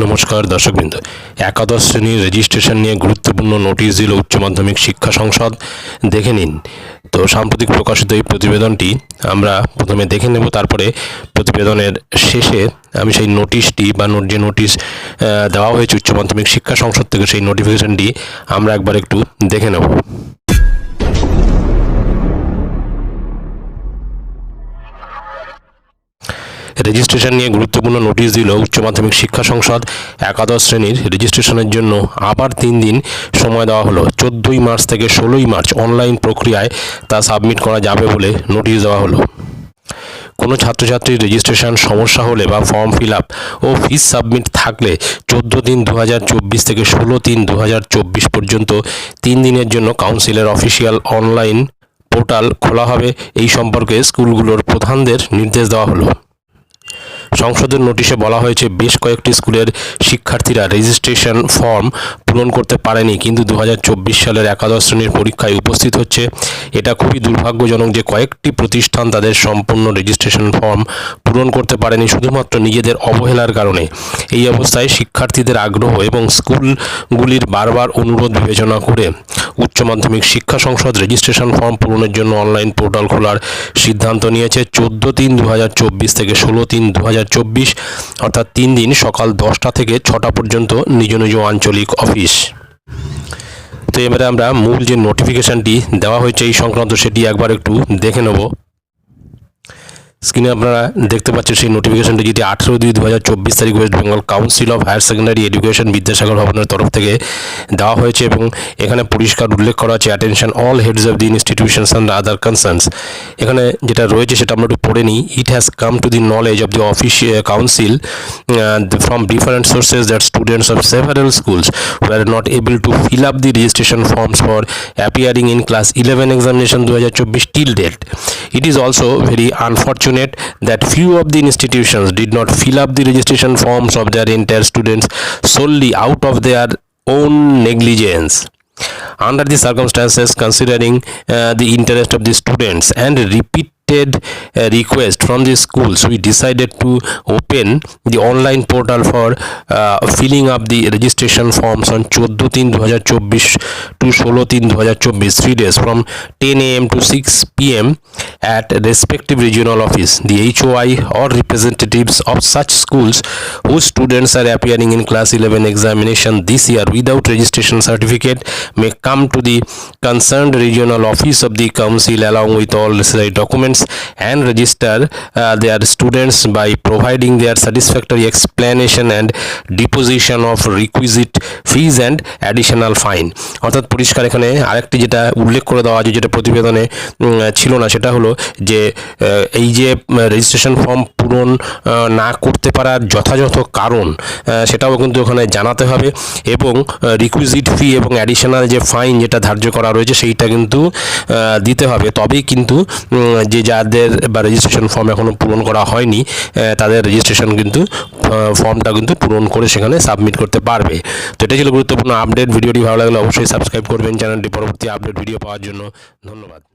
নমস্কার দর্শকবৃন্দ। একাদশ শ্রেণির রেজিস্ট্রেশন নিয়ে গুরুত্বপূর্ণ নোটিশ দিল উচ্চ মাধ্যমিক শিক্ষা সংসদ। দেখে নিন। তো সাম্প্রতিক প্রকাশিত এই প্রতিবেদনটি আমরা প্রথমে দেখে নেব, তারপরে প্রতিবেদনের শেষে আমি সেই নোটিশটি বা যে নোটিশ দেওয়া হয়েছে উচ্চ মাধ্যমিক শিক্ষা সংসদ থেকে সেই নোটিফিকেশনটি আমরা একবার একটু দেখে নেব। রেজিস্ট্রেশন নিয়ে গুরুত্বপূর্ণ নোটিশ দিল উচ্চ মাধ্যমিক শিক্ষা সংসদ। একাদশ শ্রেণির রেজিস্ট্রেশনের জন্য আবার তিন দিন সময় দেওয়া হলো। চোদ্দোই মার্চ থেকে ষোলোই মার্চ অনলাইন প্রক্রিয়ায় তা সাবমিট করা যাবে বলে নোটিশ দেওয়া হলো। কোনো ছাত্রছাত্রীর রেজিস্ট্রেশন সমস্যা হলে বা ফর্ম ফিল আপ ও ফিস সাবমিট থাকলে চোদ্দ তিন দু থেকে ষোলো তিন দু পর্যন্ত তিন দিনের জন্য কাউন্সিলের অফিসিয়াল অনলাইন পোর্টাল খোলা হবে। এই সম্পর্কে স্কুলগুলোর প্রধানদের নির্দেশ দেওয়া হলো। সংসদের নোটিশে বলা হয়েছে বেশ কয়েকটি স্কুলের শিক্ষার্থীরা রেজিস্ট্রেশন ফর্ম পূরণ করতে পারেনি, কিন্তু দু হাজার চব্বিশ সালের একাদশ শ্রেণির পরীক্ষায় উপস্থিত হচ্ছে। এটা খুবই দুর্ভাগ্যজনক যে কয়েকটি প্রতিষ্ঠান তাদের সম্পূর্ণ রেজিস্ট্রেশন ফর্ম পূরণ করতে পারেনি, শুধুমাত্র নিজেদের অবহেলার কারণে। এই অবস্থায় শিক্ষার্থীদের আগ্রহ এবং স্কুলগুলির বারবার অনুরোধ বিবেচনা করে উচ্চ মাধ্যমিক শিক্ষা সংসদ রেজিস্ট্রেশন ফর্ম পূরণের জন্য অনলাইন পোর্টাল খোলার সিদ্ধান্ত নিয়েছে। চোদ্দ তিন দু থেকে ষোলো তিন দু অর্থাৎ তিন দিন সকাল দশটা থেকে ছটা পর্যন্ত নিজ নিজ আঞ্চলিক অফিস। তো এবারে আমরা মূল যে নোটিফিকেশনটি দেওয়া হয়েছে এই সংক্রান্ত সেটি একবার একটু দেখে নেব। স্ক্রিনে আপনারা দেখতে পাচ্ছেন সেই নোটিফিকেশনটি যেটি আঠেরো দুই দু হাজার চব্বিশ তারিখ West Bengal Council of Higher Secondary Education Vidyasagar ভবনের তরফ থেকে দেওয়া হয়েছে এবং এখানে পরিষ্কার উল্লেখ করা আছে attention all heads of the institutions and other concerns এখানে যেটা রয়েছে সেটা আমরা একটু পড়ে নিই। It has come to the knowledge of the office council from different sources that students of several schools were not able to fill up the registration forms for appearing in class 11 examination 2024 date it is is very very that few of the institutions did not fill up the registration forms of their entire students solely out of their own negligence. Under the circumstances, considering uh, the interest of the students and requested uh, request from the schools. We decided to open the online portal for uh, filling up the registration forms on 14 3 to 16 3 3 days from 10 a.m to 6 p.m at respective regional office. The hoi or representatives of such schools whose students are appearing in class 11 examination this year without registration certificate may come to the concerned regional office of the council along with all necessary documents and register uh, their students by providing their satisfactory explanation and deposition of requisite fees and additional fine. অর্থাৎ পরিষ্কার এখানে আরেকটি যেটা উল্লেখ করে দেওয়া আছে যেটা প্রতিবেদনে ছিল না সেটা হলো যে এই যে রেজিস্ট্রেশন ফর্ম পূরণ না করতে পারার যথাযথ কারণ সেটাও কিন্তু ওখানে জানাতে হবে এবং রিকুইজিট ফি এবং অ্যাডিশনাল যে ফাইন যেটা ধার্য করা রয়েছে সেইটা কিন্তু দিতে হবে। তবেই কিন্তু যে যাদের বা রেজিস্ট্রেশন ফর্ম এখনও পূরণ করা হয়নি তাদের রেজিস্ট্রেশন কিন্তু ফর্মটা কিন্তু পূরণ করে সেখানে সাবমিট করতে পারবে। তো এটাই ছিল গুরুত্বপূর্ণ আপডেট ভিডিওটি ভালো লাগলে অবশ্যই সাবস্ক্রাইব করবেন। চ্যানেলটি পরবর্তী আপডেট ভিডিও পাওয়ার জন্য ধন্যবাদ।